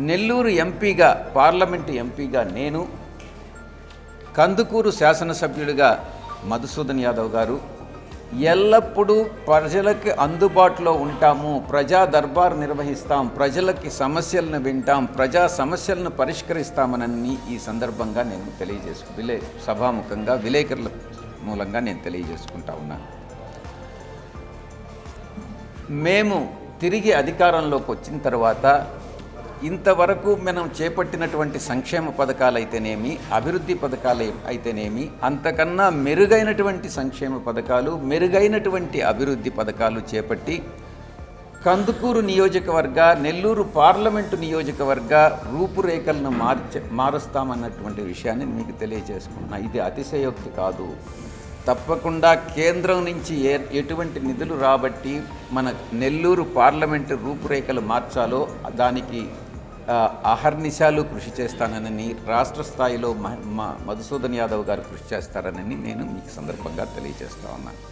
నెల్లూరు ఎంపీగా పార్లమెంటు ఎంపీగా నేను కందుకూరు శాసనసభ్యుడిగా మధుసూదన్ యాదవ్ గారు ఎల్లప్పుడూ ప్రజలకి అందుబాటులో ఉంటాము ప్రజా దర్బార్ నిర్వహిస్తాం ప్రజలకి సమస్యలను వింటాం ప్రజా సమస్యలను పరిష్కరిస్తామనని ఈ సందర్భంగా నేను తెలియజేసు విలే సభాముఖంగా విలేకరుల మూలంగా నేను తెలియజేసుకుంటా ఉన్నాను మేము తిరిగి అధికారంలోకి వచ్చిన తర్వాత ఇంతవరకు మనం చేపట్టినటువంటి సంక్షేమ పథకాలు అయితేనేమి అభివృద్ధి పథకాలు అయితేనేమి అంతకన్నా మెరుగైనటువంటి సంక్షేమ పథకాలు మెరుగైనటువంటి అభివృద్ధి పథకాలు చేపట్టి కందుకూరు నియోజకవర్గ నెల్లూరు పార్లమెంటు నియోజకవర్గ రూపురేఖలను మార్చ మారుస్తామన్నటువంటి విషయాన్ని మీకు తెలియజేసుకున్నా ఇది అతిశయోక్తి కాదు. తప్పకుండా కేంద్రం నుంచి ఏ ఎటువంటి నిధులు రాబట్టి మన నెల్లూరు పార్లమెంటు రూపురేఖలు మార్చాలో దానికి అహర్నిశాలు కృషి చేస్తానని రాష్ట్ర స్థాయిలో మ- మధుసూదన్ యాదవ్ గారు కృషి చేస్తారనని నేను మీకు సందర్భంగా తెలియజేస్తా ఉన్నాను.